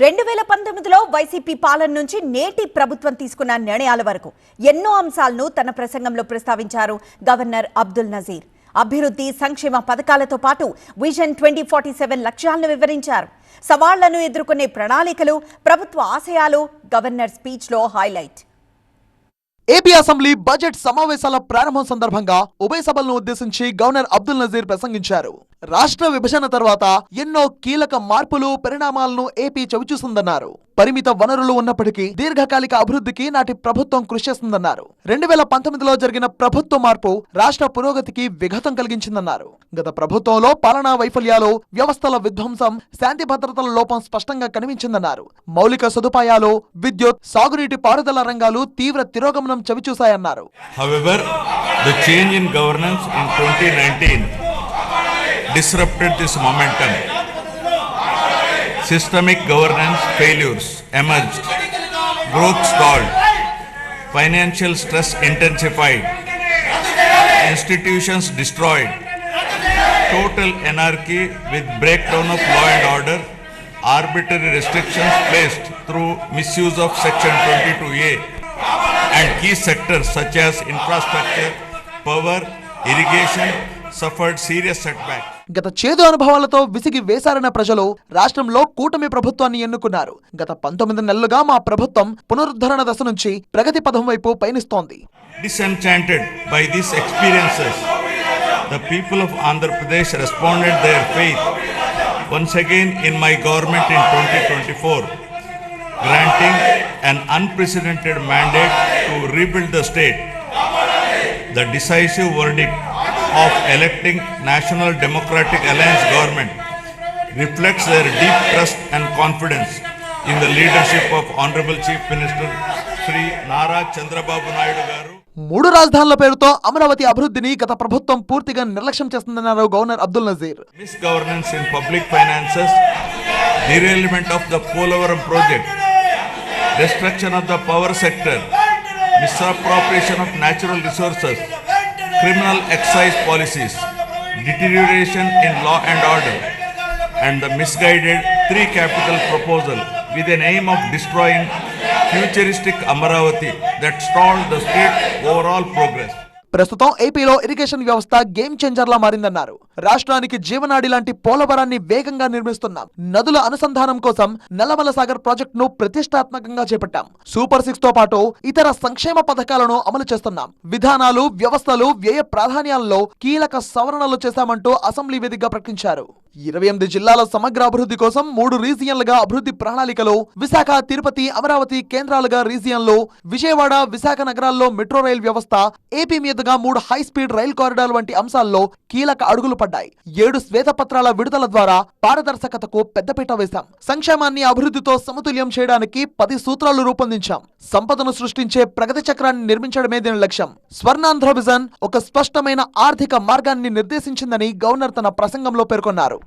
రెండు వేల పంతొమ్మిదిలో వైసీపీ పాలన నుంచి నేటి ప్రభుత్వం తీసుకున్న నిర్ణయాల వరకు ఎన్నో అంశాలను తన ప్రసంగంలో ప్రస్తావించారు గవర్నర్ అబ్దుల్ నజీర్. అభివృద్ధి సంక్షేమ పథకాలతో పాటు విజన్ ట్వంటీ ఫార్టీ సెవెన్ లక్ష్యాలను వివరించారు. సవాళ్ళను ఎదుర్కొనే ప్రణాళికలు ప్రభుత్వ ఆశయాలు గవర్నర్ స్పీచ్లో హైలైట్. ఏపీ అసెంబ్లీ బడ్జెట్ సమావేశాల ప్రారంభం సందర్భంగా ఉభయ సభలను ఉద్దేశించి గవర్నర్ అబ్దుల్ నజీర్ ప్రసంగించారు. రాష్ట్ర విభజన తర్వాత ఎన్నో కీలక మార్పులు పరిణామాలను ఏపీ చవిచూసిందన్నారు పరిమిత వనరులు ఉన్నప్పటికీ దీర్ఘకాలిక అభివృద్ధికి నాటి ప్రభుత్వం కృషి చేస్తుందన్నారు. రెండు వేల పంతొమ్మిదిలో జరిగిన ప్రభుత్వ మార్పు రాష్ట్ర పురోగతికి విఘాతం కలిగించిందన్నారు. గత ప్రభుత్వంలో పాలనా వైఫల్యాలు వ్యవస్థల విధ్వంసం శాంతి భద్రతల లోపం స్పష్టంగా కనిపించిందన్నారు. మౌలిక సదుపాయాలు విద్యుత్ సాగునీటి పారుదల రంగాలు తీవ్ర తిరోగమనం చవిచూశాయన్నారు However, the change in governance in 2019 disrupted this momentum. Systemic governance failures emerged, growth stalled, financial stress intensified, institutions destroyed, total anarchy with breakdown of law and order, arbitrary restrictions placed through misuse of Section 22A and key sectors such as infrastructure, power, irrigation suffered serious setback. గత చేదు అనుభవాలతో విసిగి వేశారన్న ప్రజలు రాష్ట్రంలో కూటమి ప్రభుత్వాన్ని ఎన్నుకున్నారు. గత పంతొమ్మిది నెలలుగా మా ప్రభుత్వం పునరుద్ధరణ దశ నుంచి ప్రగతి పదం వైపు పయనిస్తోంది. Disenchanted by this experiences the people of Andhra Pradesh responded their faith once again in my government in twenty twenty four granting an unprecedented mandate to rebuild the state. The decisive verdict of electing National Democratic Alliance government reflects their deep trust and confidence in the leadership of Honorable Chief Minister Sri Nara Chandrababu Naidu garu. మూడు రాజధానుల పేరుతో అమరావతి అభివృద్ధిని గత ప్రభుత్వం పూర్తిగా నిర్లక్ష్యం చేస్తుందన్నారు governor Abdul Nazeer misgovernance in public finances, derailment of the Polavaram project, destruction of the power sector, misappropriation of natural resources, criminal excise policies, deterioration in law and order, and the misguided three capital proposal with an aim of destroying futuristic Amaravati that stalled the state overall progress. ప్రస్తుతం ఏపీలో irrigation వ్యవస్థ game చేంజర్లా మారిందన్నారు. రాష్ట్రానికి జీవనాడి లాంటి పోలవరాన్ని వేగంగా నిర్మిస్తున్నాం. నదుల అనుసంధానం కోసం నల్లమల సాగర్ ప్రాజెక్ట్ను ప్రతిష్టాత్మకంగా చేపట్టాం. సూపర్ సిక్స్తో పాటు ఇతర సంక్షేమ పథకాలను అమలు చేస్తున్నాం. విధానాలు వ్యవస్థలు వ్యయ ప్రాధాన్యాల్లో కీలక సవరణలు చేశామంటూ అసెంబ్లీ వేదికగా ప్రకటించారు. ఇరవై ఎనిమిది జిల్లాల సమగ్ర అభివృద్ధి కోసం మూడు రీజియన్లుగా అభివృద్ధి ప్రణాళికలో విశాఖ తిరుపతి అమరావతి కేంద్రాలుగా రీజియన్లో విజయవాడ విశాఖ నగరాల్లో మెట్రో రైల్ వ్యవస్థ ఏపీ మీదుగా మూడు హై స్పీడ్ రైల్ కారిడార్ వంటి అంశాల్లో కీలక అడుగులు పడ్డాయి. ఏడు శ్వేతపత్రాల విడుదల ద్వారా పారదర్శకతకు పెద్దపీట వేశాం. సంక్షేమాన్ని అభివృద్ధితో సమతుల్యం చేయడానికి పది సూత్రాలు రూపొందించాం. సంపదను సృష్టించే ప్రగతి చక్రాన్ని నిర్మించడమే దీని లక్ష్యం. స్వర్ణాంధ్ర విజన్ ఒక స్పష్టమైన ఆర్థిక మార్గాన్ని నిర్దేశించిందని గవర్నర్ తన ప్రసంగంలో పేర్కొన్నారు.